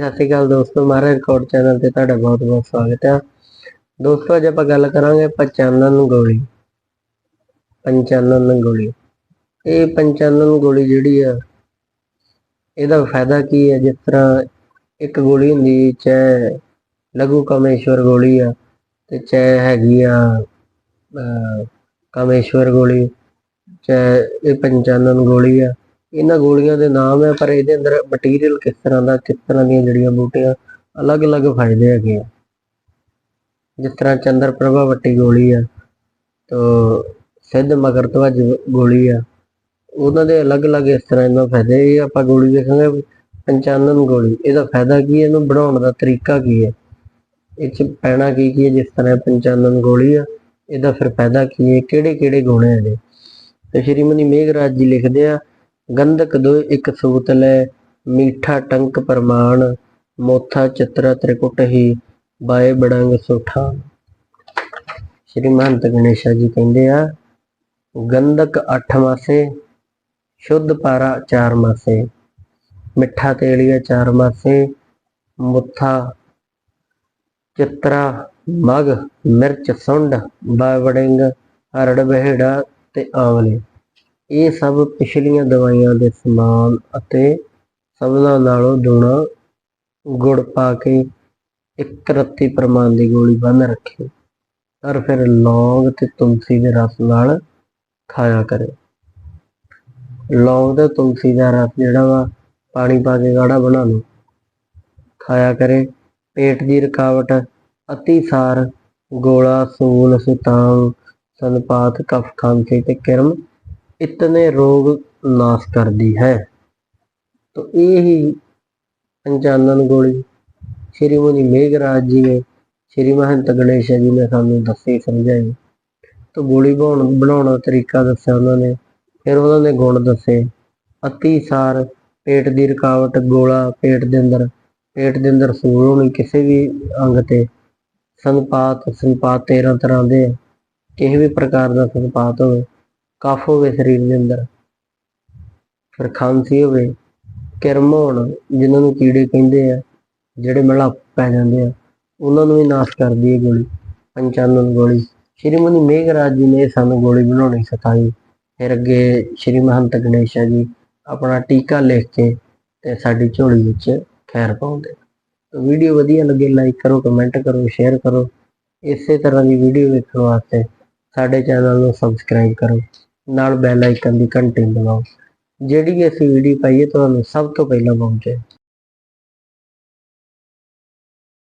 ਸਤਿ ਸ਼੍ਰੀ ਅਕਾਲ ਦੋਸਤੋ ਮਾਰੇ ਰਿਕਾਰਡ ਚੈਨਲ ਤੇ ਤੁਹਾਡਾ ਬਹੁਤ ਬਹੁਤ ਸਵਾਗਤ ਹੈ ਦੋਸਤੋ ਅੱਜ ਆਪਾਂ ਗੱਲ ਕਰਾਂਗੇ ਪੰਚਾਨਨ ਗੋਲੀ। ਪੰਚਾਨਨ ਗੋਲੀ। ਇਹ ਪੰਚਾਨਨ ਗੋਲੀ ਜਿਹੜੀ ਆ ਇਹਦਾ ਫਾਇਦਾ ਕੀ ਹੈ ਜਿਸ ਤਰ੍ਹਾਂ ਇੱਕ ਗੋਲੀ ਹੁੰਦੀ ਚਾਹੇ ਲਘੂ ਕਮੇਸ਼ਵਰ ਗੋਲੀ ਆ ਤੇ ਚਾਹੇ ਹੈਗੀ ਆ ਅਹ, ਕਾਮੇਸ਼ਵਰ ਗੋਲੀ ਚਾਹੇ ਇਹ ਪੰਚਾਨਨ ਗੋਲੀ ਆ। ਇਹਨਾਂ ਗੋਲੀਆਂ ਦੇ ਨਾਮ ਹੈ, ਪਰ ਇਹਦੇ ਅੰਦਰ ਮਟੀਰੀਅਲ ਕਿਸ ਤਰ੍ਹਾਂ ਦਾ, ਕਿਸ ਤਰ੍ਹਾਂ ਦੀਆਂ ਜੜੀਆਂ ਬੂਟੀਆਂ, ਅਲੱਗ-ਅਲੱਗ ਫਾਇਦੇ ਹੈਗੇ ਆ। ਜਿਸ ਤਰ੍ਹਾਂ ਚੰਦਰ ਪ੍ਰਭਾ ਵੱਟੀ ਗੋਲੀ ਆ, ਤੋ ਸਿੱਧ ਮਗਰਤਵਜ ਗੋਲੀ ਆ, ਉਹਨਾਂ ਦੇ ਅਲੱਗ-ਅਲੱਗ ਇਸ ਤਰ੍ਹਾਂ ਇਹਨਾਂ ਫਾਇਦੇ ਇਹ ਆਪਾਂ ਗੋਲੀ ਦੇਖਾਂਗੇ, ਪੰਚਾਨਨ ਗੋਲੀ, ਇਹਦਾ ਫਾਇਦਾ ਕੀ ਹੈ, ਇਹਨੂੰ ਬਣਾਉਣ ਦਾ ਤਰੀਕਾ ਕੀ ਹੈ? ਇਹ ਚ ਪੈਣਾ ਕੀ ਕੀ ਹੈ, ਜਿਸ ਤਰ੍ਹਾਂ ਇਹ ਪੰਚਾਨਨ ਗੋਲੀ ਆ, ਇਹਦਾ ਫਿਰ ਫਾਇਦਾ ਕੀ ਹੈ ਕਿਹੜੇ ਕਿਹੜੇ ਗੁਣ ਹੈ ਇਹਦੇ ਤੇ ਸ਼੍ਰੀਮਤੀ ਮੇਘਰਾਜ ਜੀ ਲਿਖਦੇ ਆ ਗੰਧਕ ਦੋ ਇੱਕ ਸੂਤ ਲੈ, ਮੀਠਾ ਟੰਕ ਪ੍ਰਮਾਣ, ਮੋਥਾ ਚਿਤਰਾ ਤ੍ਰਿਕੁਟ ਹੀ, ਬਾਏ ਬੜੰਗ ਸੁਠਾ। ਸ਼੍ਰੀ ਮਹੰਤ ਗਣੇਸ਼ਾ ਜੀ ਕਹਿੰਦੇ ਆ, ਗੰਧਕ 8 ਮਾਸੇ, ਸ਼ੁੱਧ ਪਾਰਾ 4 ਮਾਸੇ, ਮਿੱਠਾ ਤੇਲੀਆ 4 ਮਾਸੇ, ਮੁੱਥਾ ਚਿਤਰਾ ਮਗ, ਮਿਰਚ ਸੁੰਡ, ਬਾਏ ਹਰੜ ਬਹਿੜਾ ਤੇ ਆਵਲੇ। ਇਹ ਸਭ ਪਿਛਲੀਆਂ ਦਵਾਈਆਂ ਦੇ ਸਮਾਨ ਅਤੇ ਸਭਨਾਂ ਨਾਲੋਂ ਦੁਣਾ ਗੁੜ ਪਾ ਕੇ ਇੱਕ ਰੱਤੀ ਪ੍ਰਮਾਣ ਦੀ ਗੋਲੀ ਬੰਨ ਰੱਖੇ, ਪਰ ਫਿਰ ਲੌਂਗ ਤੇ ਤੁਲਸੀ ਦੇ ਰਸ ਨਾਲ ਖਾਇਆ ਕਰੇ। ਲੌਂਗ ਤੇ ਤੁਲਸੀ ਦਾ ਰਸ ਜਿਹੜਾ ਵਾ, ਪਾਣੀ ਪਾ ਕੇ ਗਾੜਾ ਬਣਾ ਲਓ। ਖਾਇਆ ਕਰੇ, ਪੇਟ ਦੀ ਰੁਕਾਵਟ ਅਤੀਸਾਰ ਗੋਲਾ, ਸੂਲ ਸੁਤਾਂਗ ਸੰਪਾਤ, ਕਫ, ਖਾਂਸੀ ਤੇ ਕਿਰਮ ਇਤਨੇ ਰੋਗ ਨਾਸ਼ ਕਰਦੀ ਹੈ। ਤੋ ਇਹ ਹੀ ਪੰਚਾਨਨ ਗੋਲੀ ਸ਼੍ਰੀ ਮੁਨੀ ਮੇਘਰਾਜ ਜੀ ਨੇ, ਸ਼੍ਰੀ ਮਹੰਤ ਗਣੇਸ਼ ਜੀ ਨੇ ਸਾਨੂੰ ਦੱਸੀ, ਸਮਝਾਈ। ਤੋ ਗੋਲੀ ਬਣਾਉਣ ਬਣਾਉਣ ਦਾ ਤਰੀਕਾ ਦੱਸਿਆ ਉਹਨਾਂ ਨੇ, ਫਿਰ ਉਹਨਾਂ ਨੇ ਗੁਣ ਦੱਸੇ। ਅਤੀਸਾਰ ਪੇਟ ਦੀ ਰੁਕਾਵਟ, ਗੋਲਾ ਪੇਟ ਦੇ ਅੰਦਰ, ਪੇਟ ਦੇ ਅੰਦਰ ਸੂਲ ਹੋਣੀ, ਕਿਸੇ ਵੀ ਅੰਗ ਤੇ ਸੰਪਾਤ ਸੰਪਾਤ 13 ਤਰ੍ਹਾਂ ਦੇ, ਕਿਸੇ ਵੀ ਪ੍ਰਕਾਰ ਦਾ ਸੰਪਾਤ ਹੋਵੇ। ਕਫ ਹੋਵੇ ਸਰੀਰ ਦੇ ਅੰਦਰ, ਫਿਰ ਖਾਂਸੀ ਹੋਵੇ ਕਿਰਮ ਹੋਣ ਜਿਨ੍ਹਾਂ ਨੂੰ ਕੀੜੇ ਕਹਿੰਦੇ ਆ, ਜਿਹੜੇ ਮਲਾ ਪੈ ਜਾਂਦੇ ਆ, ਉਹਨਾਂ ਨੂੰ ਵੀ ਨਾਸ਼ ਕਰਦੀ ਹੈ ਗੋਲੀ, ਪੰਚਾਨਨ ਗੋਲੀ। ਸ੍ਰੀਮਨੀ ਮੇਘਰਾਜ ਜੀ ਨੇ ਸਾਨੂੰ ਗੋਲੀ ਬਣਾਉਣੀ ਸਿਖਾਈ। ਫਿਰ ਅੱਗੇ ਸ਼੍ਰੀ ਮਹੰਤ ਗਣੇਸ਼ਾ ਜੀ ਆਪਣਾ ਟੀਕਾ ਲਿਖ ਕੇ ਤੇ ਸਾਡੀ ਝੋਲੀ ਵਿੱਚ ਖੈਰ ਪਾਉਂਦੇ ਤਾਂ ਵੀਡੀਓ ਵਧੀਆ ਲੱਗੇ ਲਾਈਕ ਕਰੋ ਕਮੈਂਟ ਕਰੋ ਸ਼ੇਅਰ ਕਰੋ। ਇਸੇ ਤਰ੍ਹਾਂ ਦੀ ਵੀਡੀਓ ਵੇਖਣ ਵਾਸਤੇ ਸਾਡੇ ਚੈਨਲ ਨੂੰ ਸਬਸਕ੍ਰਾਈਬ ਕਰੋ। ਨਾਲ ਬੈਲ ਆਈਕਨ ਦੀ ਘੰਟੀ ਦਬਾਓ ਜਿਹੜੀ ਵੀ ਅਸੀਂ ਵੀਡੀਓ ਪਾਈਏ, ਤੁਹਾਨੂੰ ਸਭ ਤੋਂ ਪਹਿਲਾਂ ਪਹੁੰਚੇ।